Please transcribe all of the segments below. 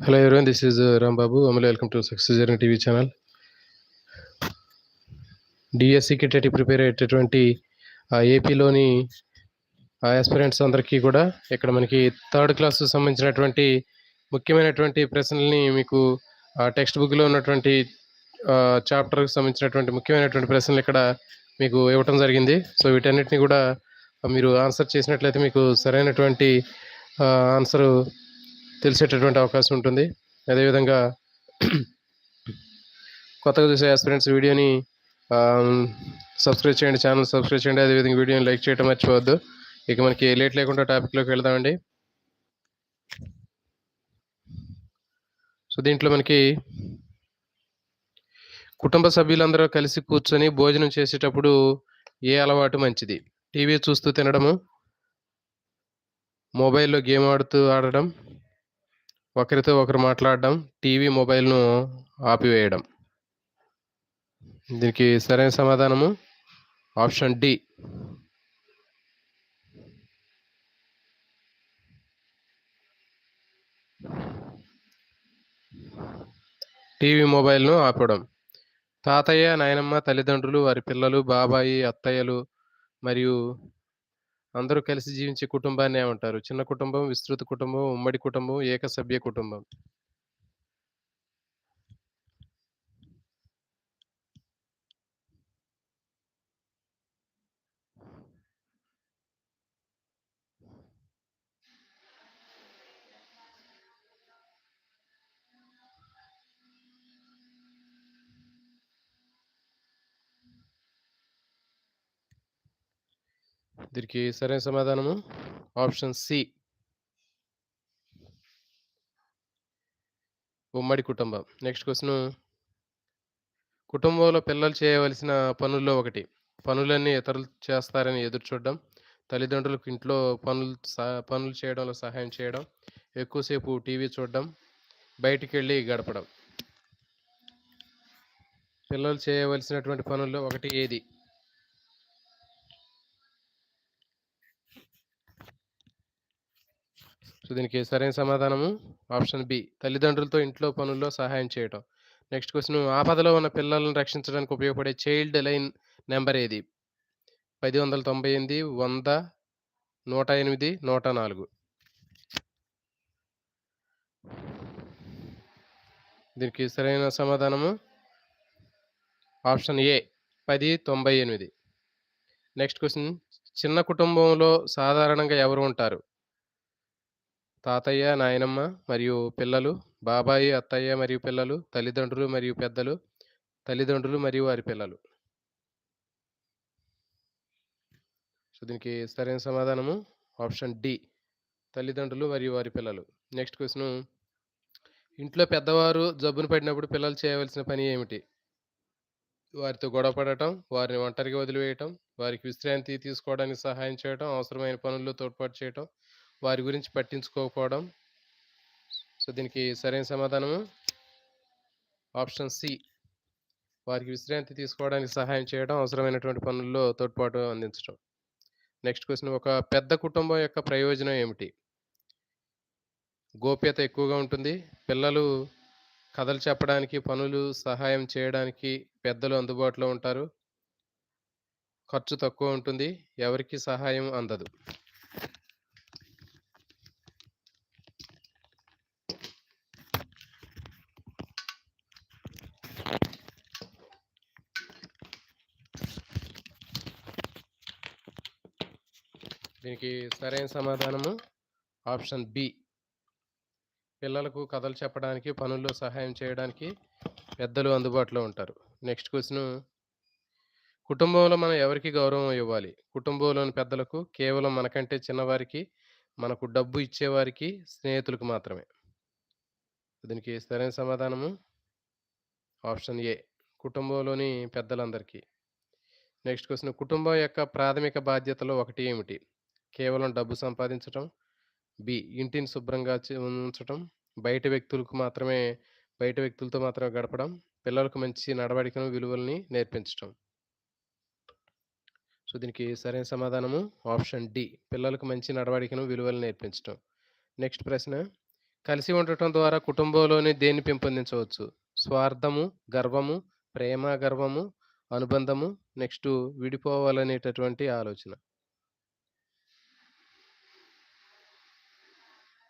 Hello everyone, this is Ram Babu Babu. Welcome to success journey TV channel డిఎస్సికి TET prepare అయ్యేటటువంటి ఆ ఏపీలోని aspirants అందరికీ కూడా ఇక్కడ మనకి థర్డ్ క్లాస్కి సంబంధించినటువంటి ముఖ్యమైనటువంటి ప్రశ్నల్ని మీకు ఆ టెక్స్ట్ బుక్లో ఉన్నటువంటి చాప్టర్కి సంబంధించినటువంటి ముఖ్యమైనటువంటి ప్రశ్నలు ఇక్కడ మీకు ఇవ్వటం జరిగింది. సో వీటన్నిటిని కూడా మీరు ఆన్సర్ చేసినట్లయితే మీకు సరైనటువంటి ఆన్సరు తెలిసేటటువంటి అవకాశం ఉంటుంది. అదేవిధంగా కొత్తగా చూసే ఆస్పిరెంట్స్ వీడియోని సబ్స్క్రైబ్ చేయండి ఛానల్ సబ్స్క్రైబ్ చేయండి. అదేవిధంగా వీడియోని లైక్ చేయడం మర్చిపోవద్దు. ఇక మనకి లేట్ లేకుండా టాపిక్లోకి వెళ్దామండి. సో దీంట్లో మనకి కుటుంబ సభ్యులందరూ కలిసి కూర్చొని భోజనం చేసేటప్పుడు ఏ అలవాటు మంచిది? టీవీ చూస్తూ తినడము మొబైల్లో గేమ్ ఆడుతూ ఆడడం ఒకరితో ఒకరు మాట్లాడడం టీవీ మొబైల్ను ఆపివేయడం. దీనికి సరైన సమాధానము ఆప్షన్ డి. టీవీ మొబైల్ను ఆపడం. తాతయ్య నాయనమ్మ తల్లిదండ్రులు వారి పిల్లలు బాబాయి అత్తయ్యలు మరియు అందరూ కలిసి జీవించే కుటుంబాన్ని ఏమంటారు చిన్న కుటుంబం విస్తృత కుటుంబం ఉమ్మడి కుటుంబం ఏకసభ్య కుటుంబం. దీనికి సరైన సమాధానము? Option C. ఉమ్మడి కుటుంబం. Next question. కుటుంబంలో పిల్లలు చేయవలసిన పనుల్లో ఒకటి. పనులన్నీ ఇతరులు చేస్తారని ఎదురు చూడడం. తల్లిదండ్రులకు ఇంట్లో పనులు సహ- పనులు చేయడంలో సహాయం చేయడం. ఎక్కువసేపు టీవీ చూడడం. బయటికి వెళ్ళి గడపడం. పిల్లలు చేయవలసినటువంటి పనుల్లో ఒకటి ఏది? సో దీనికి సరైన సమాధానము? ఆప్షన్ బి తల్లిదండ్రులతో ఇంట్లో పనుల్లో సహాయం చేయటం. నెక్స్ట్ క్వశ్చన్ ఆపదలో ఉన్న పిల్లలను రక్షించడానికి ఉపయోగపడే చైల్డ్ లైన్ నెంబర్ ఏది? పది వందల తొంభై ఎనిమిది వంద నూట ఎనిమిది నూట నాలుగు. దీనికి సరైన సమాధానము? ఆప్షన్ ఏ పది తొంభై ఎనిమిది. నెక్స్ట్ క్వశ్చన్ చిన్న కుటుంబంలో సాధారణంగా ఎవరు ఉంటారు? తాతయ్య నాయనమ్మ మరియు పిల్లలు బాబాయి అత్తయ్య మరియు పిల్లలు తల్లిదండ్రులు మరియు పెద్దలు తల్లిదండ్రులు మరియు వారి పిల్లలు. సో దీనికి సరైన సమాధానము ఆప్షన్ డి. తల్లిదండ్రులు మరియు వారి పిల్లలు. Next question. ఇంట్లో పెద్దవారు జబ్బును పడినప్పుడు పిల్లలు చేయవలసిన పని ఏమిటి? వారితో గొడవ పడటం వారిని ఒంటరిగా వదిలివేయటం వారికి విశ్రాంతి తీసుకోవడానికి సహాయం చేయడం అవసరమైన పనుల్లో తోడ్పాటు చేయటం వారి గురించి పట్టించుకోకపోవడం. సో దీనికి సరైన సమాధానము? Option C. వారికి విశ్రాంతి తీసుకోవడానికి సహాయం చేయడం అవసరమైనటువంటి పనుల్లో తోడ్పాటు అందించడం. నెక్స్ట్ క్వశ్చన్ ఒక పెద్ద కుటుంబం యొక్క ప్రయోజనం ఏమిటి? గోప్యత ఎక్కువగా ఉంటుంది. పిల్లలు కథలు చెప్పడానికి పనులు సహాయం చేయడానికి పెద్దలు అందుబాటులో ఉంటారు. ఖర్చు తక్కువ ఉంటుంది. ఎవరికి సహాయం అందదు. దీనికి సరైన సమాధానము ఆప్షన్ బి. పిల్లలకు కథలు చెప్పడానికి పనుల్లో సహాయం చేయడానికి పెద్దలు అందుబాటులో ఉంటారు. Next question. కుటుంబంలో మనం ఎవరికి గౌరవం ఇవ్వాలి? కుటుంబంలోని పెద్దలకు కేవలం మనకంటే చిన్నవారికి మనకు డబ్బు ఇచ్చేవారికి స్నేహితులకు మాత్రమే. దీనికి సరైన సమాధానము ఆప్షన్ ఏ. కుటుంబంలోని పెద్దలందరికీ. Next question. కుటుంబం యొక్క ప్రాథమిక బాధ్యతలో ఒకటి ఏమిటి? కేవలం డబ్బు సంపాదించటం బి ఇంటిని శుభ్రంగా ఉంచటం బయట వ్యక్తులకు మాత్రమే బయట వ్యక్తులతో మాత్రమే గడపడం పిల్లలకు మంచి నడవడికను విలువల్ని నేర్పించటం. సో దీనికి సరైన సమాధానము ఆప్షన్ డి. పిల్లలకు మంచి నడవడికను విలువలు నేర్పించటం. నెక్స్ట్ ప్రశ్న. కలిసి ఉండటం ద్వారా కుటుంబంలోని దేన్ని పెంపొందించవచ్చు? స్వార్థము గర్వము ప్రేమ గర్వము అనుబంధము. నెక్స్ట్ విడిపోవాలనేటటువంటి ఆలోచన.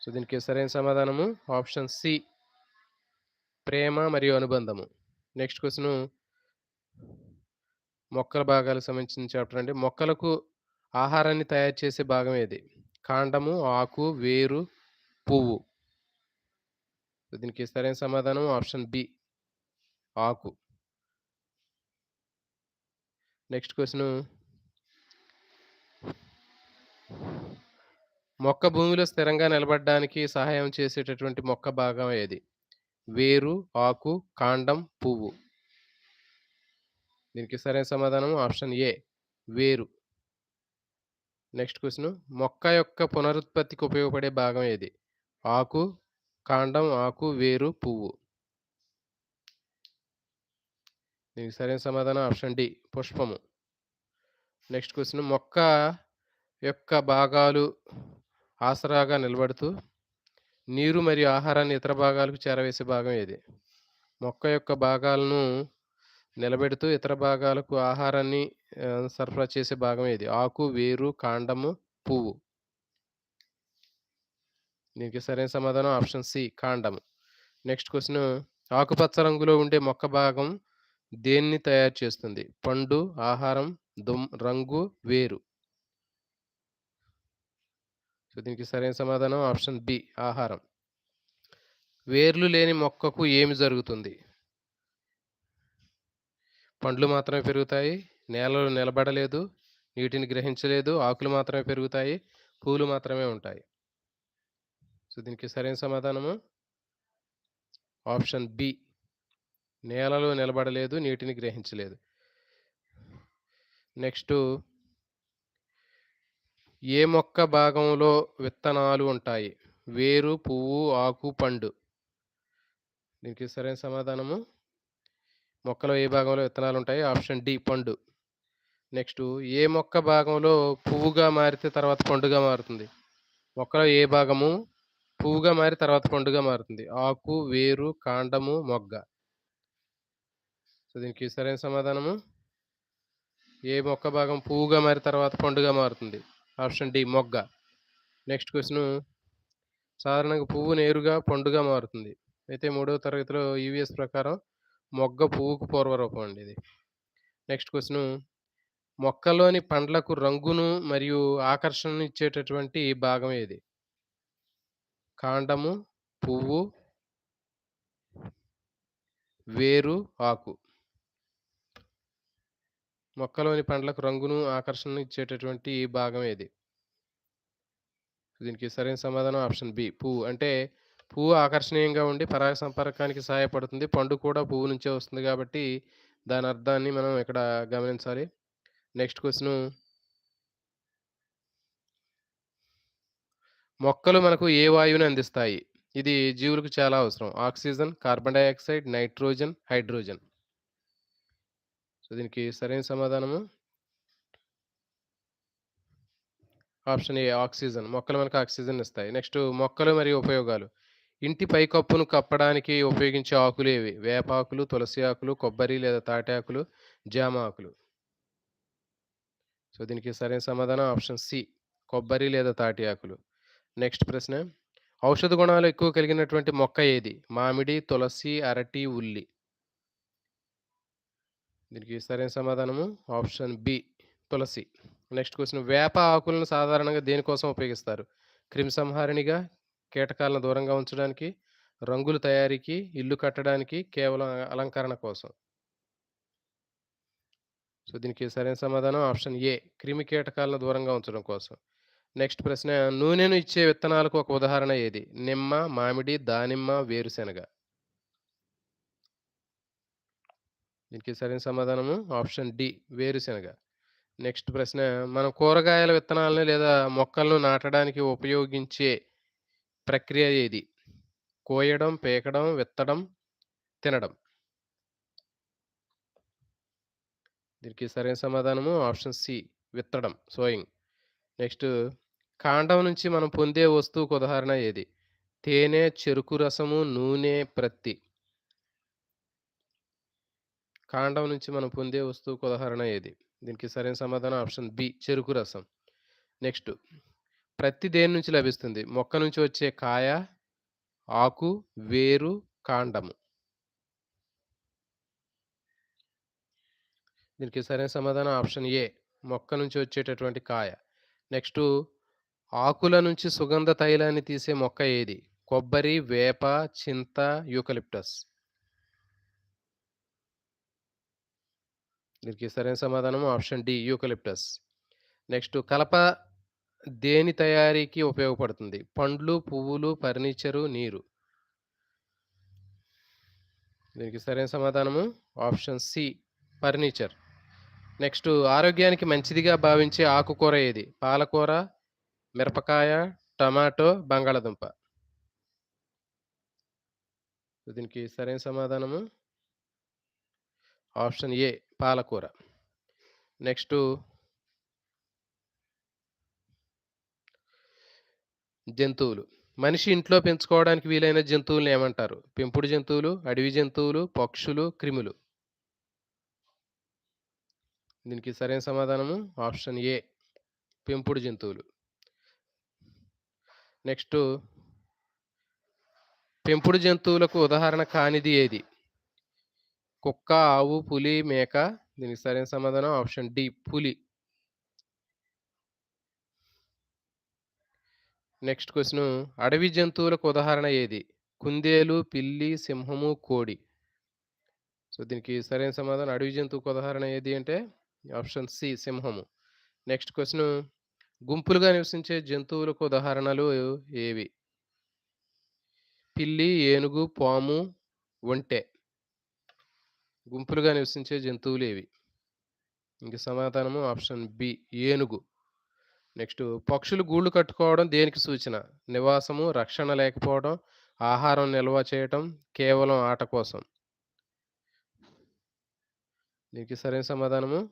సో దీనికి సరైన సమాధానము ఆప్షన్ సి. ప్రేమ మరియు అనుబంధము. నెక్స్ట్ క్వశ్చన్ మొక్కల భాగాలకు సంబంధించిన చాప్టర్ అండి. మొక్కలకు ఆహారాన్ని తయారు చేసే భాగం ఏది? కాండము ఆకు వేరు పువ్వు. దీనికి సరైన సమాధానం ఆప్షన్ బి. ఆకు. నెక్స్ట్ క్వశ్చన్ మొక్క భూమిలో స్థిరంగా నిలబడడానికి సహాయం చేసేటటువంటి మొక్క భాగం ఏది? వేరు ఆకు కాండం పువ్వు. దీనికి సరైన సమాధానం ఆప్షన్ ఏ వేరు. నెక్స్ట్ క్వశ్చన్ మొక్క యొక్క పునరుత్పత్తికి ఉపయోగపడే భాగం ఏది? ఆకు కాండం ఆకు వేరు పువ్వు. దీనికి సరైన సమాధానం ఆప్షన్ డి పుష్పము. నెక్స్ట్ క్వశ్చన్ మొక్క యొక్క భాగాలు ఆసరాగా నిలబడుతూ నీరు మరియు ఆహారాన్ని ఇతర భాగాలకు చేరవేసే భాగం ఇది. మొక్క యొక్క భాగాలను నిలబెడుతూ ఇతర భాగాలకు ఆహారాన్ని సరఫరా చేసే భాగం ఇది. ఆకు వేరు కాండము పువ్వు. దీనికి సరైన సమాధానం ఆప్షన్ సి కాండము. నెక్స్ట్ క్వశ్చన్ ఆకుపచ్చ రంగులో ఉండే మొక్క భాగం దేన్ని తయారు చేస్తుంది? పండు ఆహారం దుమ్ రంగు వేరు. సో దీనికి సరైన సమాధానం ఆప్షన్ బి ఆహారం. వేర్లు లేని మొక్కకు ఏమి జరుగుతుంది? పండ్లు మాత్రమే పెరుగుతాయి నేలలో నిలబడలేదు నీటిని గ్రహించలేదు ఆకులు మాత్రమే పెరుగుతాయి పూలు మాత్రమే ఉంటాయి. సో దీనికి సరైన సమాధానము ఆప్షన్ బి నేలలో నిలబడలేదు నీటిని గ్రహించలేదు. నెక్స్ట్ ఏ మొక్క భాగంలో విత్తనాలు ఉంటాయి? వేరు పువ్వు ఆకు పండు. దీనికి సరైన సమాధానము? మొక్కలో ఏ భాగంలో విత్తనాలు ఉంటాయి ఆప్షన్ డి పండు. నెక్స్ట్ ఏ మొక్క భాగంలో పువ్వుగా మారితే తర్వాత పండుగా మారుతుంది? మొక్కలో ఏ భాగము పువ్వుగా మారి తర్వాత పండుగా మారుతుంది? ఆకు వేరు కాండము మొగ్గ. సో దీనికి సరైన సమాధానము? ఏ మొక్క భాగం పువ్వుగా మారి తర్వాత పండుగా మారుతుంది? ఆప్షన్ డి మొగ్గ. నెక్స్ట్ క్వశ్చన్ సాధారణంగా పువ్వు నేరుగా పండుగా మారుతుంది. అయితే మూడవ తరగతిలో ఈవీఎస్ ప్రకారం మొగ్గ పువ్వుకు పూర్వరూపం అండి ఇది. నెక్స్ట్ క్వశ్చన్ మొక్కలోని పండ్లకు రంగును మరియు ఆకర్షణను ఇచ్చేటటువంటి భాగం ఏది? కాండము పువ్వు వేరు ఆకు. మొక్కలోని పండ్లకు రంగును ఆకర్షణను ఇచ్చేటటువంటి భాగం ఏది దీనికి సరైన సమాధానం ఆప్షన్ బి పువ్వు. అంటే పువ్వు ఆకర్షణీయంగా ఉండి పరాగ సంపర్కానికి సహాయపడుతుంది. పండు కూడా పువ్వు నుంచే వస్తుంది కాబట్టి దాని అర్థాన్ని మనం ఇక్కడ గమనించాలి. Next question. మొక్కలు మనకు ఏ వాయువుని అందిస్తాయి? ఇది జీవులకు చాలా అవసరం. Oxygen carbon dioxide nitrogen hydrogen. So దీనికి సరైన సమాధానము? Option A oxygen. మొక్కలు మనకు ఆక్సిజన్ ఇస్తాయి. నెక్స్ట్ మొక్కలు మరియు ఉపయోగాలు. ఇంటి పైకప్పును కప్పడానికి ఉపయోగించే ఆకులు ఏవి? వేపాకులు తులసి ఆకులు కొబ్బరి లేదా తాటి ఆకులు జామ ఆకులు. సో దీనికి సరైన సమాధానం ఆప్షన్ సి కొబ్బరి లేదా తాటి ఆకులు. నెక్స్ట్ ప్రశ్న ఔషధ గుణాలు ఎక్కువ కలిగినటువంటి మొక్క ఏది? మామిడి తులసి అరటి ఉల్లి. దీనికి సరైన సమాధానము. ఆప్షన్ బి తులసి. Next question. వేప ఆకులను సాధారణంగా దేనికోసం ఉపయోగిస్తారు? క్రిమిసంహారిణిగా కీటకాలను దూరంగా ఉంచడానికి రంగుల తయారీకి ఇల్లు కట్టడానికి కేవలం అలంకరణ కోసం. సో దీనికి సరైన సమాధానం ఆప్షన్ ఏ క్రిమి కీటకాలను దూరంగా ఉంచడం కోసం. నెక్స్ట్ ప్రశ్న నూనెను ఇచ్చే విత్తనాలకు ఒక ఉదాహరణ ఏది? నిమ్మ మామిడి దానిమ్మ వేరుశెనగ. దీనికి సరైన సమాధానము ఆప్షన్ డి వేరుశెనగ. నెక్స్ట్ ప్రశ్న మనం కూరగాయల విత్తనాలను లేదా మొక్కలను నాటడానికి ఉపయోగించే ప్రక్రియ ఏది? కోయడం పేకడం విత్తడం తినడం. దీనికి సరైన సమాధానము ఆప్షన్ సి విత్తడం సోయింగ్. నెక్స్ట్ కాండం నుంచి మనం పొందే వస్తువుకు ఉదాహరణ ఏది? తేనె, చెరుకు రసము, నూనె, ప్రత్తి. కాండం నుంచి మనం పొందే వస్తువుకు ఉదాహరణ ఏది? దీనికి సరైన సమాధానం ఆప్షన్ బి చెరుకు రసం. నెక్స్ట్ ప్రతి దేని నుంచి లభిస్తుంది? మొక్క నుంచి వచ్చే కాయ, ఆకు, వేరు, కాండము. దీనికి సరైన సమాధానం ఆప్షన్ ఏ మొక్క నుంచి వచ్చేటటువంటి కాయ. నెక్స్ట్ ఆకుల నుంచి సుగంధ తైలాన్ని తీసే మొక్క ఏది? కొబ్బరి, వేప, చింత, యూకలిప్టస్. దీనికి సరైన సమాధానం ఆప్షన్ డి యూకలిప్టస్. నెక్స్ట్ కలప దేని తయారీకి ఉపయోగపడుతుంది? పండ్లు, పువ్వులు, ఫర్నిచరు, నీరు. దీనికి సరైన సమాధానము ఆప్షన్ సి ఫర్నిచర్. నెక్స్ట్ ఆరోగ్యానికి మంచిదిగా భావించే ఆకుకూర ఏది? పాలకూర, మిరపకాయ, టమాటో, బంగాళదుంప. దీనికి సరైన సమాధానము ఆప్షన్ ఏ పాలకూర. నెక్స్ట్ జంతువులు. మనిషి ఇంట్లో పెంచుకోవడానికి వీలైన జంతువులను ఏమంటారు? పెంపుడు జంతువులు, అడవి జంతువులు, పక్షులు, క్రిములు. దీనికి సరైన సమాధానము ఆప్షన్ ఏ పెంపుడు జంతువులు. నెక్స్ట్ పెంపుడు జంతువులకు ఉదాహరణ కానిది ఏది? కుక్క, ఆవు, పులి, మేక. దీనికి సరైన సమాధానం ఆప్షన్ డి పులి. నెక్స్ట్ క్వశ్చన్ అడవి జంతువులకు ఉదాహరణ ఏది? కుందేలు, పిల్లి, సింహము, కోడి. సో దీనికి సరైన సమాధానం అడవి జంతువుకు ఉదాహరణ ఏది అంటే ఆప్షన్ సి సింహము. నెక్స్ట్ క్వశ్చన్ గుంపులుగా నివసించే జంతువులకు ఉదాహరణలు ఏవి? పిల్లి, ఏనుగు, పాము, ఒంటె. గుంపులుగా నివసించే జంతువులు ఏవి? ఇంక సమాధానము ఆప్షన్ బి ఏనుగు. నెక్స్ట్ పక్షులు గూళ్ళు కట్టుకోవడం దేనికి సూచన? నివాసము, రక్షణ లేకపోవడం, ఆహారం నిల్వ చేయటం, కేవలం ఆట కోసం. దీనికి సరైన సమాధానము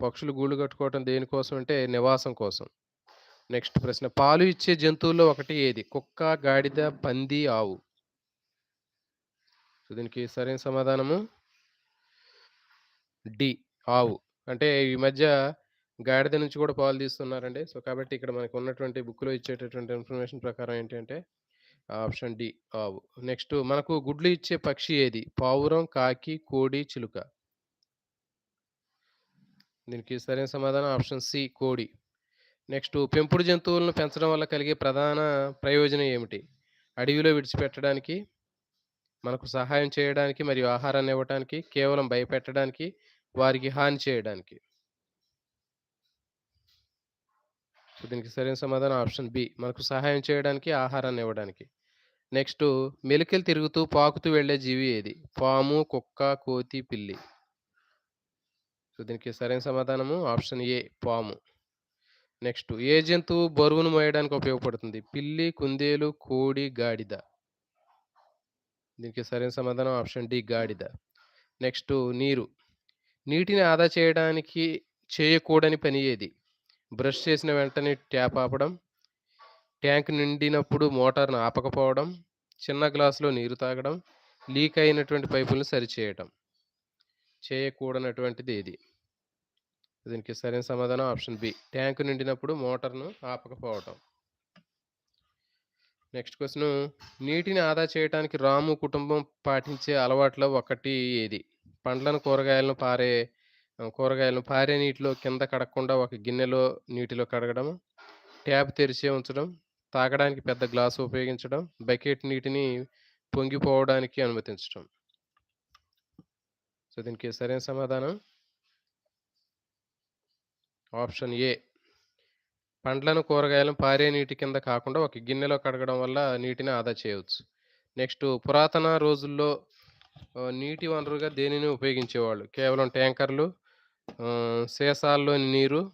పక్షులు గూళ్ళు కట్టుకోవటం దేనికోసం అంటే నివాసం కోసం. నెక్స్ట్ ప్రశ్న పాలు ఇచ్చే జంతువుల్లో ఒకటి ఏది? కుక్క, గాడిద, పంది, ఆవు. దీనికి సరైన సమాధానము డి ఆవు. అంటే ఈ మధ్య గాడిద నుంచి కూడా పాలు తీస్తున్నారండి. సో కాబట్టి ఇక్కడ మనకు ఉన్నటువంటి బుక్‌లో ఇచ్చేటటువంటి ఇన్ఫర్మేషన్ ప్రకారం ఏంటంటే ఆప్షన్ డి ఆవు. నెక్స్ట్ మనకు గుడ్లు ఇచ్చే పక్షి ఏది? పావురం, కాకి, కోడి, చిలుక. దీనికి సరైన సమాధానం ఆప్షన్ సి కోడి. నెక్స్ట్ పెంపుడు జంతువులను పెంచడం వల్ల కలిగే ప్రధాన ప్రయోజనం ఏమిటి? అడవిలో విడిచిపెట్టడానికి, మనకు సహాయం చేయడానికి మరియు ఆహారాన్ని ఇవ్వటానికి, కేవలం భయపెట్టడానికి, వారికి హాని చేయడానికి. సో దీనికి సరైన సమాధానం ఆప్షన్ బి మనకు సహాయం చేయడానికి, ఆహారాన్ని ఇవ్వడానికి. నెక్స్ట్ మెలికలు తిరుగుతూ, పాకుతూ వెళ్ళే జీవి ఏది? పాము, కుక్క, కోతి, పిల్లి. సో దీనికి సరైన సమాధానము ఆప్షన్ ఏ పాము. నెక్స్ట్ ఏ జంతువు బరువును మోయడానికి ఉపయోగపడుతుంది? పిల్లి, కుందేలు, కోడి, గాడిద. దీనికి సరైన సమాధానం ఆప్షన్ డి గాడిద. నెక్స్ట్ నీరు. నీటిని ఆదా చేయడానికి చేయకూడని పని ఏది? బ్రష్ చేసిన వెంటనే ట్యాప్ ఆపడం, ట్యాంక్ నిండినప్పుడు మోటార్‌ను ఆపకపోవడం, చిన్న గ్లాసులో నీరు తాగడం, లీక్ అయినటువంటి పైపులను సరిచేయటం. చేయకూడనటువంటిది ఏది? దీనికి సరైన సమాధానం ఆప్షన్ బి ట్యాంక్ నిండినప్పుడు మోటార్‌ను ఆపకపోవటం. నెక్స్ట్ క్వశ్చన్ నీటిని ఆదా చేయడానికి రాము కుటుంబం పాటించే అలవాట్లో ఒకటి ఏది? పండ్లను, కూరగాయలను పారే కూరగాయలను పారే నీటిలో కింద కడగకుండా ఒక గిన్నెలో నీటిలో కడగడం, ట్యాప్ తెరిచే ఉంచడం, తాగడానికి పెద్ద గ్లాసు ఉపయోగించడం, బకెట్ నీటిని పొంగిపోవడానికి అనుమతించడం. సో దీనికి సరైన సమాధానం? Option A. పండ్లను, కూరగాయలను పారే నీటి కింద కాకుండా ఒక గిన్నెలో కడగడం వల్ల నీటిని ఆదా చేయవచ్చు. నెక్స్ట్ పురాతన రోజుల్లో నీటి వనరుగా దేనిని ఉపయోగించేవాళ్ళు? కేవలం ట్యాంకర్‌లు, ఆహ్, సీసాల్లోని నీరు,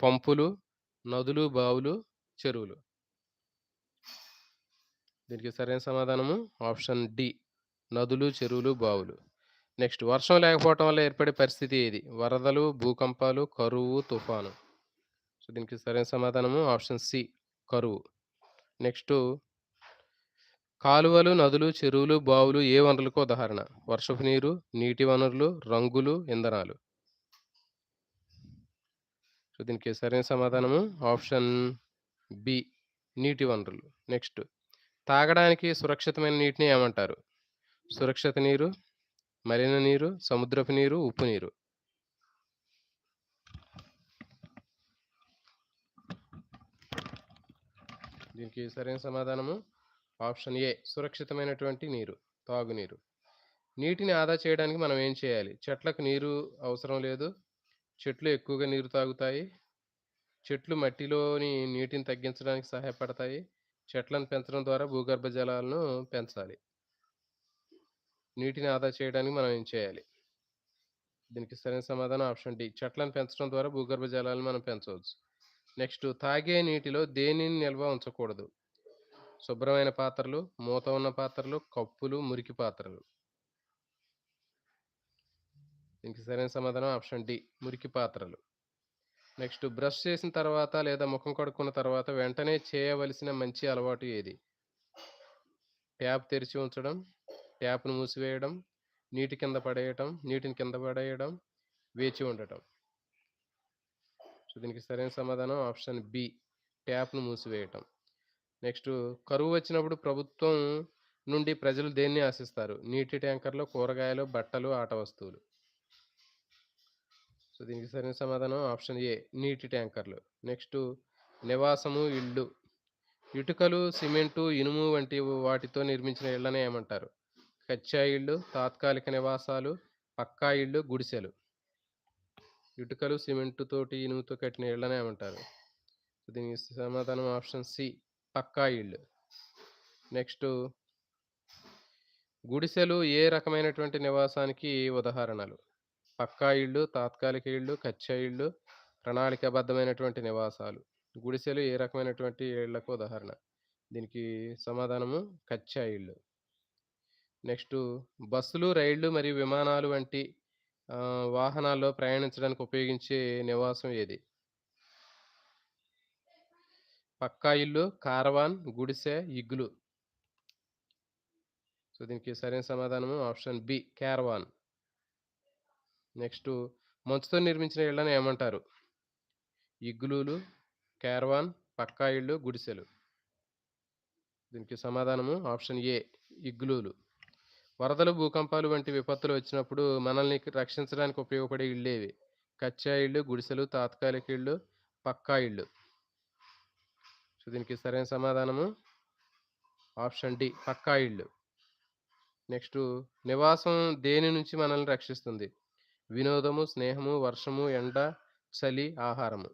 పంపులు, నదులు, బావులు, చెరువులు. దీనికి సరైన సమాధానము ఆప్షన్ డి నదులు, చెరువులు, బావులు. నెక్స్ట్ వర్షం లేకపోవటం వల్ల ఏర్పడే పరిస్థితి ఏది? వరదలు, భూకంపాలు, కరువు, తుఫాను. సో దీనికి సరైన సమాధానము ఆప్షన్ సి కరువు. నెక్స్ట్ కాలువలు, నదులు, చెరువులు, బావులు ఏ వనరులకు ఉదాహరణ? వర్షపు నీరు, నీటి వనరులు, రంగులు, ఇంధనాలు. సో, దీనికి సరైన సమాధానము ఆప్షన్ బి నీటి వనరులు. నెక్స్ట్ తాగడానికి సురక్షితమైన నీటిని ఏమంటారు? సురక్షిత నీరు, మలిన నీరు, సముద్రపు నీరు, ఉప్పు నీరు. దీనికి సరైన సమాధానము ఆప్షన్ ఏ సురక్షితమైనటువంటి నీరు, తాగునీరు. నీటిని ఆదా చేయడానికి మనం ఏం చేయాలి? చెట్లకు నీరు అవసరం లేదు. చెట్లు ఎక్కువగా నీరు తాగుతాయి. చెట్లు మట్టిలోని నీటిని తగ్గించడానికి సహాయపడతాయి. చెట్లను పెంచడం ద్వారా భూగర్భ జలాలను పెంచాలి. నీటిని ఆదా చేయడానికి మనం ఏం చేయాలి? దీనికి సరైన సమాధానం ఆప్షన్ డి. చెట్లను పెంచడం ద్వారా భూగర్భ జలాలను మనం పెంచవచ్చు. నెక్స్ట్ తాగే నీటిలో దేనిని నిల్వ ఉంచకూడదు? శుభ్రమైన పాత్రలు, మూత ఉన్న పాత్రలు, కప్పులు, మురికి పాత్రలు. దీనికి సరైన సమాధానం ఆప్షన్ డి. మురికి పాత్రలు. నెక్స్ట్ బ్రష్ చేసిన తర్వాత లేదా ముఖం కడుక్కున్న తర్వాత వెంటనే చేయవలసిన మంచి అలవాటు ఏది? ట్యాప్ తెరిచి ఉంచడం, ట్యాప్‌ను మూసివేయడం, నీటి కింద పడేయటం, నీటిని కింద పడేయడం, వేచి ఉండటం. సో, దీనికి సరైన సమాధానం ఆప్షన్ బి. ట్యాప్‌ను మూసివేయటం. నెక్స్ట్ కరువు వచ్చినప్పుడు ప్రభుత్వం నుండి ప్రజలు దేన్ని ఆశిస్తారు? నీటి ట్యాంకర్‌లు, కూరగాయలు, బట్టలు, ఆట వస్తువులు. సో, దీనికి సరైన సమాధానం ఆప్షన్ ఏ. నీటి ట్యాంకర్లు. నెక్స్ట్ నివాసము, ఇళ్ళు ఇటుకలు, సిమెంటు, ఇనుము వంటి వాటితో నిర్మించిన ఇళ్ళను ఏమంటారు? కచ్చా ఇళ్ళు, తాత్కాలిక నివాసాలు, పక్కా ఇళ్ళు, గుడిసెలు. ఇటుకలు, సిమెంటు తోటి, ఇనుముతో కట్టిన ఇళ్ళనే ఏమంటారు? దీనికి సమాధానం ఆప్షన్ సి. పక్కా ఇళ్ళు. నెక్స్ట్ గుడిసెలు ఏ రకమైనటువంటి నివాసానికి ఉదాహరణలు? పక్కా ఇళ్ళు, తాత్కాలిక ఇళ్ళు, కచ్చా ఇళ్ళు, ప్రణాళికాబద్ధమైనటువంటి నివాసాలు. గుడిసెలు ఏ రకమైనటువంటి ఇళ్ళకు ఉదాహరణ? దీనికి సమాధానము కచ్చా ఇళ్ళు. నెక్స్ట్ బస్సులు, రైళ్ళు మరియు విమానాలు వంటి వాహనాల్లో ప్రయాణించడానికి ఉపయోగించే నివాసం ఏది? పక్కా ఇల్లు, కారవాన్, గుడిసె, ఇగ్లు. సో, దీనికి సరైన సమాధానము ఆప్షన్ బి. క్యారవాన్. నెక్స్ట్ మంచుతో నిర్మించిన ఇళ్ళని ఏమంటారు? ఇగ్లూలు, క్యారవాన్, పక్కా ఇళ్ళు, గుడిసెలు. దీనికి సమాధానము ఆప్షన్ ఏ. ఇగ్లూలు. వరదలు, భూకంపాలు వంటి విపత్తులు వచ్చినప్పుడు మనల్ని రక్షించడానికి ఉపయోగపడే ఇళ్ళేవి? కచ్చా ఇళ్ళు, గుడిసెలు, తాత్కాలిక ఇళ్ళు, పక్కా ఇళ్ళు. సో, దీనికి సరైన సమాధానము ఆప్షన్ డి. పక్కా ఇళ్ళు. నెక్స్ట్ నివాసం దేని నుంచి మనల్ని రక్షిస్తుంది? వినోదము, స్నేహము, వర్షము, ఎండ, చలి, ఆహారము.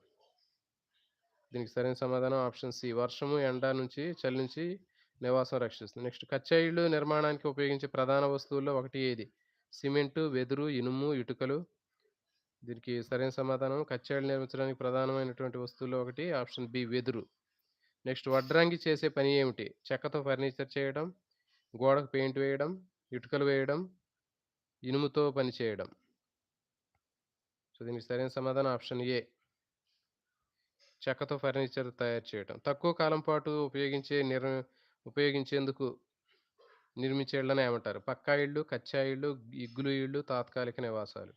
దీనికి సరైన సమాధానం ఆప్షన్ సి. వర్షము, ఎండ నుంచి, చలి నుంచి నివాసం రక్షిస్తుంది. నెక్స్ట్ కచ్చా ఇళ్ళు నిర్మాణానికి ఉపయోగించే ప్రధాన వస్తువుల్లో ఒకటి ఏది? సిమెంటు, వెదురు, ఇనుము, ఇటుకలు. దీనికి సరైన సమాధానం కచ్చా నిర్మించడానికి ప్రధానమైనటువంటి వస్తువుల్లో ఒకటి ఆప్షన్ బి. వెదురు. నెక్స్ట్ వడ్రంగి చేసే పని ఏమిటి? చెక్కతో ఫర్నిచర్ చేయడం, గోడకు పెయింట్ వేయడం, ఇటుకలు వేయడం, ఇనుముతో పని చేయడం. సో, దీనికి సరైన సమాధానం ఆప్షన్ ఏ. చెక్కతో ఫర్నిచర్ తయారు చేయడం. తక్కువ కాలం పాటు ఉపయోగించే నిర్ ఉపయోగించేందుకు నిర్మించే ఇళ్ళని ఏమంటారు? పక్కా ఇళ్ళు, కచ్చా ఇళ్ళు, ఇగ్గులు ఇళ్ళు, తాత్కాలిక నివాసాలు.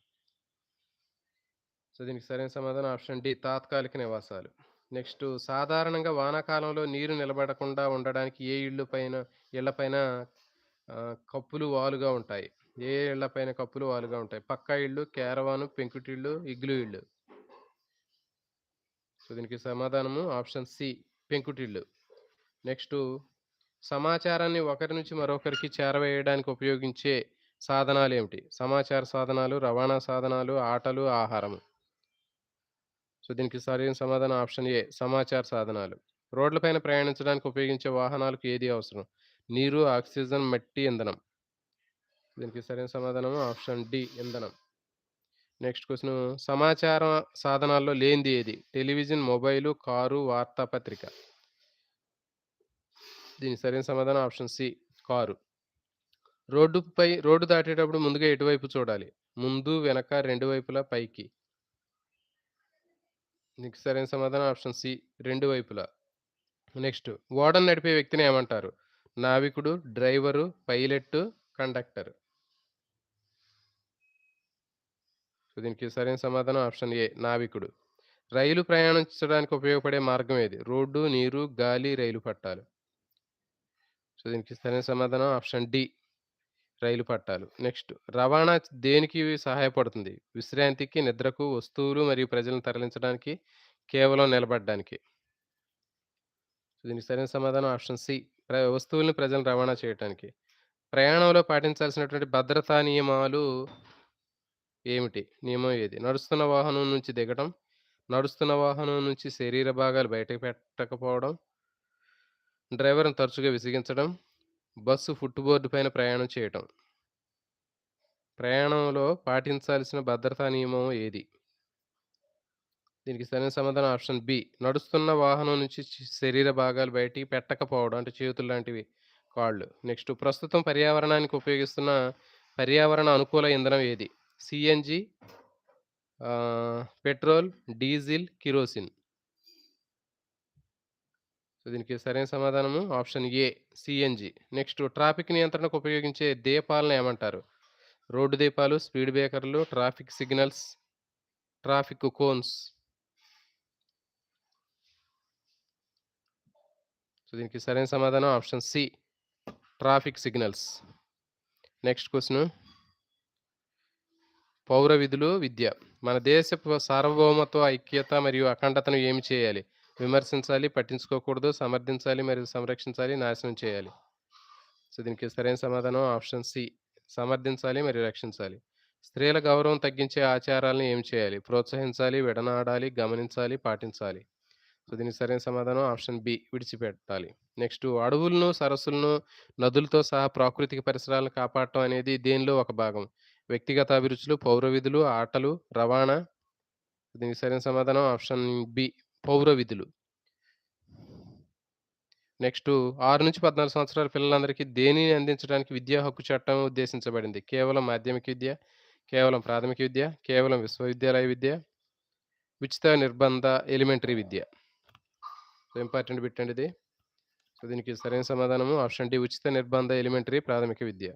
సో, దీనికి సరైన సమాధానం ఆప్షన్ డి. తాత్కాలిక నివాసాలు. నెక్స్ట్ సాధారణంగా వానాకాలంలో నీరు నిలబడకుండా ఉండడానికి ఏ ఇళ్ళు పైన ఇళ్ళపైన కప్పులు వాలుగా ఉంటాయి? ఏ ఇళ్ళపైన కప్పులు వాలుగా ఉంటాయి? పక్కా ఇళ్ళు, కేరవాను పెంకుటిళ్ళు ఇగ్లు ఇళ్ళు. సో, దీనికి సమాధానము ఆప్షన్ సి. పెంకుటిళ్ళు నెక్స్ట్ సమాచారాన్ని ఒకరి నుంచి మరొకరికి చేరవేయడానికి ఉపయోగించే సాధనాలు ఏమిటి సమాచార సాధనాలు, రవాణా సాధనాలు, ఆటలు, ఆహారము. సో, దీనికి సరైన సమాధానం ఆప్షన్ ఏ. సమాచార సాధనాలు. రోడ్లపైన ప్రయాణించడానికి ఉపయోగించే వాహనాలకు ఏది అవసరం? నీరు, ఆక్సిజన్, మట్టి, ఇంధనం. దీనికి సరైన సమాధానం ఆప్షన్ డి. ఇంధనం. నెక్స్ట్ క్వశ్చన్ సమాచార సాధనాల్లో లేనిది ఏది? టెలివిజన్, మొబైలు, కారు, వార్తాపత్రిక. దీనికి సరైన సమాధానం ఆప్షన్ సి. కారు. రోడ్డుపై రోడ్డు దాటేటప్పుడు ముందుగా ఎటువైపు చూడాలి? ముందు, వెనక, రెండు వైపులా, పైకి. దీనికి సరైన సమాధానం ఆప్షన్ సి. రెండు వైపులా. నెక్స్ట్ ఓడను నడిపే వ్యక్తిని ఏమంటారు? నావికుడు, డ్రైవరు, పైలట్ కండక్టర్. సో, దీనికి సరైన సమాధానం ఆప్షన్ ఏ నావికుడు. రైలు ప్రయాణించడానికి ఉపయోగపడే మార్గం ఏది? రోడ్డు, నీరు, గాలి, రైలు పట్టాలు. సో, దీనికి సరైన సమాధానం ఆప్షన్ డి రైలు పట్టాలు. నెక్స్ట్ రవాణా దేనికి సహాయపడుతుంది? విశ్రాంతికి, నిద్రకు, వస్తువులు మరియు ప్రజలను తరలించడానికి, కేవలం నిలబడ్డానికి. దీనికి సరైన సమాధానం ఆప్షన్ సి ప్ర వస్తువులను ప్రజలను రవాణా చేయటానికి. ప్రయాణంలో పాటించాల్సినటువంటి భద్రతా నియమాలు ఏమిటి? నియమం ఏది? నడుస్తున్న వాహనం నుంచి దిగటం, నడుస్తున్న వాహనం నుంచి శరీర భాగాలు బయటకు పెట్టకపోవడం, డ్రైవర్‌ని తరచుగా విసిగించడం, బస్సు ఫుట్‌బోర్డ్ పైన ప్రయాణం చేయటం. ప్రయాణంలో పాటించాల్సిన భద్రతా నియమం ఏది? దీనికి సరైన సమాధానం ఆప్షన్ బి. నడుస్తున్న వాహనం నుంచి శరీర భాగాలు బయటికి పెట్టకపోవడం. అంటే చేతులు లాంటివి, కాళ్ళు. నెక్స్ట్ ప్రస్తుతం పర్యావరణానికి ఉపయోగిస్తున్న పర్యావరణ అనుకూల ఇంధనం ఏది? CNG petrol, diesel, kerosene. So, దీనికి సరైన సమాధానము option A CNG next traffic నియంత్రణకు ఉపయోగించే దీపాలను ఏమంటారు? రోడ్డు దీపాలు, speed బ్రేకర్లు, traffic signals, traffic cones. So, దీనికి సరైన సమాధానం option C traffic signals. Next question పౌర విధులు, విద్య. మన దేశ సార్వభౌమత్వ, ఐక్యత మరియు అఖండతను ఏమి చేయాలి? విమర్శించాలి, పట్టించుకోకూడదు, సమర్థించాలి మరియు సంరక్షించాలి, నాశనం చేయాలి. సో, దీనికి సరైన సమాధానం ఆప్షన్ సి సమర్థించాలి మరియు రక్షించాలి. స్త్రీల గౌరవం తగ్గించే ఆచారాలను ఏం చేయాలి? ప్రోత్సహించాలి, విడనాడాలి, గమనించాలి, పాటించాలి. సో, దీనికి సరైన సమాధానం ఆప్షన్ బి విడిచిపెట్టాలి. నెక్స్ట్ అడవులను, సరస్సులను, నదులతో సహా ప్రాకృతిక పరిసరాలను కాపాడటం అనేది దేనిలో ఒక భాగం? వ్యక్తిగత అభిరుచులు, పౌర విధులు, ఆటలు, రవాణా. దీనికి సరైన సమాధానం ఆప్షన్ బి పౌర విధులు. నెక్స్ట్ ఆరు నుంచి పద్నాలుగు సంవత్సరాల పిల్లలందరికీ దేనిని అందించడానికి విద్యా హక్కు చట్టం ఉద్దేశించబడింది? కేవలం మాధ్యమిక విద్య, కేవలం ప్రాథమిక విద్య, కేవలం విశ్వవిద్యాలయ విద్య, ఉచిత నిర్బంధ ఎలిమెంటరీ విద్య. సో, ఇంపార్టెంట్ బిట్ అండి ఇది. సో, దీనికి సరైన సమాధానము ఆప్షన్ డి ఉచిత నిర్బంధ ఎలిమెంటరీ ప్రాథమిక విద్య.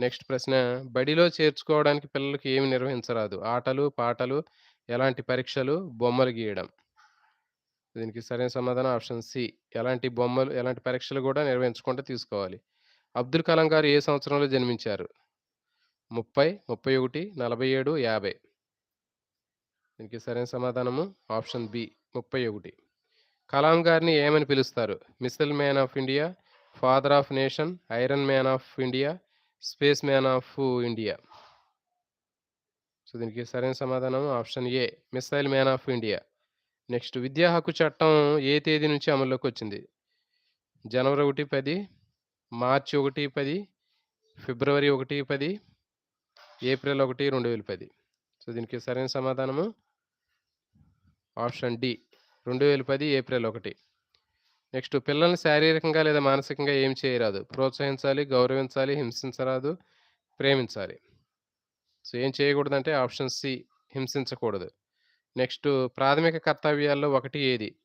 నెక్స్ట్ ప్రశ్న బడిలో చేర్చుకోవడానికి పిల్లలకు ఏమి నిర్వహించరాదు? ఆటలు, పాటలు, ఎలాంటి పరీక్షలు, బొమ్మలు గీయడం. దీనికి సరైన సమాధానం ఆప్షన్ సి ఎలాంటి బొమ్మలు, ఎలాంటి పరీక్షలు కూడా నిర్వహించకుండా తీసుకోవాలి. అబ్దుల్ కలాం గారు ఏ సంవత్సరంలో జన్మించారు? 30, 31, 47, 50. దీనికి సరైన సమాధానము ఆప్షన్ బి 31. కలాం గారిని ఏమని పిలుస్తారు? Missile man of India, father of nation, iron man of India, space man of India. So, దీనికి సరైన సమాధానం option A missile man of India. Next విద్యా హక్కు చట్టం ఏ తేదీ నుంచి అమల్లోకి వచ్చింది? జనవరి 1, 10, మార్చి 1, 10, ఫిబ్రవరి 1, 10, ఏప్రిల్ 1, 2010. సో, దీనికి సరైన సమాధానము ఆప్షన్ డి 2010 ఏప్రిల్ ఒకటి నెక్స్ట్ పిల్లల్ని శారీరకంగా లేదా మానసికంగా ఏం చేయరాదు? ప్రోత్సహించాలి, గౌరవించాలి, హింసించరాదు, ప్రేమించాలి. సో, ఏం చేయకూడదంటే ఆప్షన్ సి హింసించకూడదు. నెక్స్ట్ ప్రాథమిక కర్తవ్యాల్లో ఒకటి ఏది?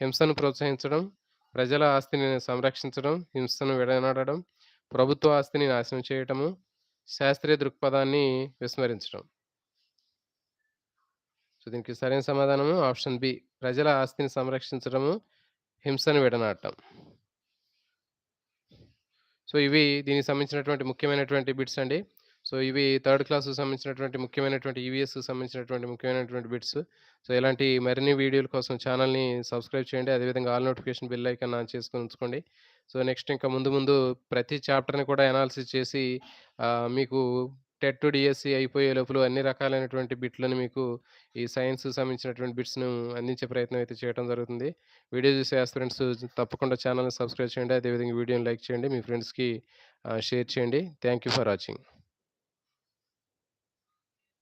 హింసను ప్రోత్సహించడం, ప్రజల ఆస్తిని సంరక్షించడం, హింసను విడనాడడం, ప్రభుత్వ ఆస్తిని నాశనం చేయటము, శాస్త్రీయ దృక్పథాన్ని విస్మరించడం. సో, దీనికి సరైన సమాధానము ఆప్షన్ బి ప్రజల ఆస్తిని సంరక్షించడము, హింసను విడనాడటం. సో, ఇవి దీనికి సంబంధించినటువంటి ముఖ్యమైనటువంటి బిట్స్ అండి. సో, ఇవి థర్డ్ క్లాస్‌కి సంబంధించినటువంటి ముఖ్యమైనటువంటి ఈవీఎస్‌కి సంబంధించినటువంటి ముఖ్యమైనటువంటి బిట్స్. సో, ఇలాంటి మరిన్ని వీడియోల కోసం ఛానల్‌ని సబ్స్క్రైబ్ చేయండి. అదేవిధంగా all notification bell icon on చేసుకుని ఉంచుకోండి. సో, నెక్స్ట్ ఇంకా ముందు ముందు ప్రతి చాప్టర్‌ని కూడా అనాలిసిస్ చేసి మీకు టెట్, టు డీఎస్సీ అయిపోయే లోపల అన్ని రకాలైనటువంటి బిట్‌లను మీకు ఈ సైన్స్‌కి సంబంధించినటువంటి బిట్స్‌ను అందించే ప్రయత్నం అయితే చేయడం జరుగుతుంది. వీడియో చూసే ఆస్పిరెంట్స్ తప్పకుండా ఛానల్‌ని సబ్స్క్రైబ్ చేయండి. అదేవిధంగా వీడియోని లైక్ చేయండి. మీ ఫ్రెండ్స్‌కి షేర్ చేయండి. Thank you for watching.